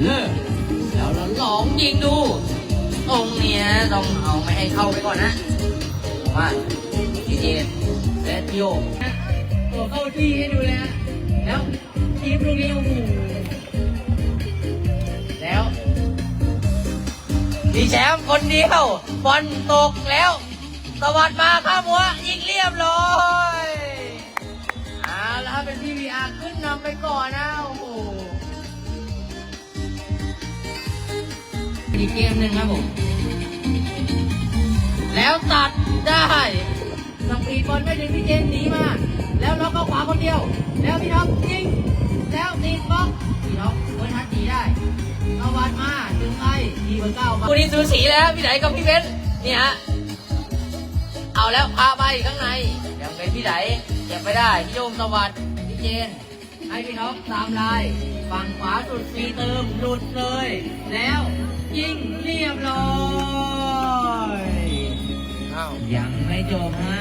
เลิกแล้วเราลองยิงดู ตรงเนี้ยต้องเอาไม่ให้เข้าไปก่อนนะว่าดีเจและพี่โยตัวเข้าที่ให้ดูเลยนะแล้วทีมลูกนี้โอ้โหแล้วมีแชมป์คนเดียวบอลตกแล้วสวัสดมาข้ามหัวยิงเรียบร้อยเอาแล้วเป็นพี่วีอาร์ขึ้นนำไปก่อนนะโอ้โห อีกเกมหนึ่งครับผม แล้วตัดได้สปีดบอลไม่ถึงพี่เจนหนีมา แล้วล็อกเข้าขวาคนเดียว แล้วพี่ท็อปยิง แล้วติดบล็อกพี่ท็อปเวิร์ทัดดีได้เอาวันมาถึงไอ้ทีเบอร์เก้ามาคู่นี้สูสีแล้วพี่ไหนกับพี่เบนนี่ฮะ เอาแล้วพาไปข้างในยังเป็นพี่ไหนเก็บไม่ได้ พี่โยมสวัสดิ์พี่เจน ให้พี่ท็อปตามลาย ฝั่งขวาสุดฟีเติมหลุดเลย แล้วยิงเรียบร้อยอยังไม่จบฮะ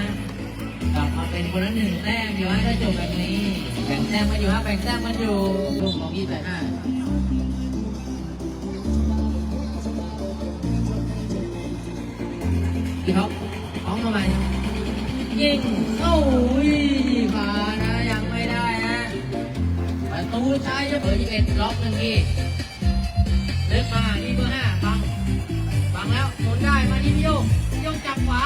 กลับมาเป็นคนละหนึ่งแต้มอยู่ฮะถ้าจบแบบนี้แบ่งแต้มมาอยู่ฮะแบ่งแต้มมาอยู่ลูกของยี่สิบห้าพี่ท็อปของทำไมยิงโอ้ย ชายจะเบอร์ยี่เอ็ดล็อกหนึ่งทีเลิกมาที่เบอร์ห้าฟังฟังแล้วหมุนได้มาที่พี่โยกพี่โยกจับขวา